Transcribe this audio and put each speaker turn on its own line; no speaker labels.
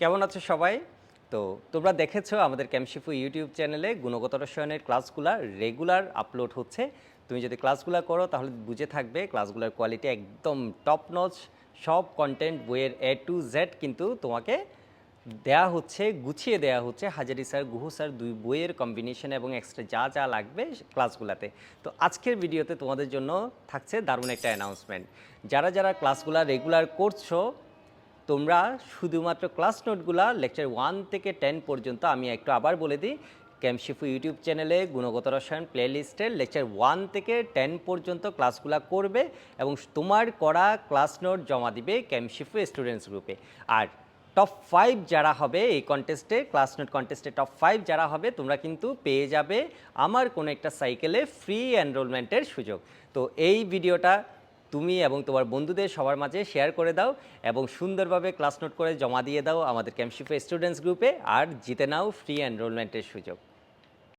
কেমন আছো সবাই? তো তোমরা দেখেছ আমাদের ক্যামশিফু ইউটিউব চ্যানেলে গুণগত রসায়নের ক্লাসগুলো রেগুলার আপলোড হচ্ছে। তুমি যদি ক্লাসগুলো করো, তাহলে বুঝে থাকবে ক্লাসগুলোর কোয়ালিটি একদম টপ নচ সব কন্টেন্ট বইয়ের এ টু জেড কিন্তু তোমাকে দেয়া হচ্ছে, গুছিয়ে দেয়া হচ্ছে। হাজারি স্যার, গুহু স্যার দুই বইয়ের কম্বিনেশন এবং এক্সট্রা যা যা লাগবে ক্লাসগুলোতে। তো আজকের ভিডিওতে তোমাদের জন্য থাকছে দারুণ একটা অ্যানাউন্সমেন্ট যারা যারা ক্লাসগুলো রেগুলার করছ তোমরা শুধুমাত্র ক্লাস নোটগুলা লেকচার ওয়ান থেকে টেন পর্যন্ত আমি একটু আবার বলে দিই ক্যামশিফু ইউটিউব চ্যানেলে গুণগত রসায়ন প্লেলিস্টের লেকচার ওয়ান থেকে টেন পর্যন্ত ক্লাসগুলা করবে এবং তোমার করা ক্লাস নোট জমা দিবে ক্যামশিফু স্টুডেন্টস গ্রুপে আর টপ ফাইভ যারা হবে এই কন্টেস্টে ক্লাস নোট কন্টেস্টে টপ ফাইভ যারা হবে, তোমরা কিন্তু পেয়ে যাবে আমার কোনো একটা সাইকেলে ফ্রি এনরোলমেন্টের সুযোগ। তো এই ভিডিওটা তুমি এবং তোমার বন্ধুদের সবার মাঝে শেয়ার করে দাও এবং সুন্দরভাবে ক্লাস নোট করে জমা দিয়ে দাও আমাদের ক্যাম্পশিপে স্টুডেন্টস গ্রুপে আর জিতে নাও ফ্রি এনরোলমেন্টের সুযোগ।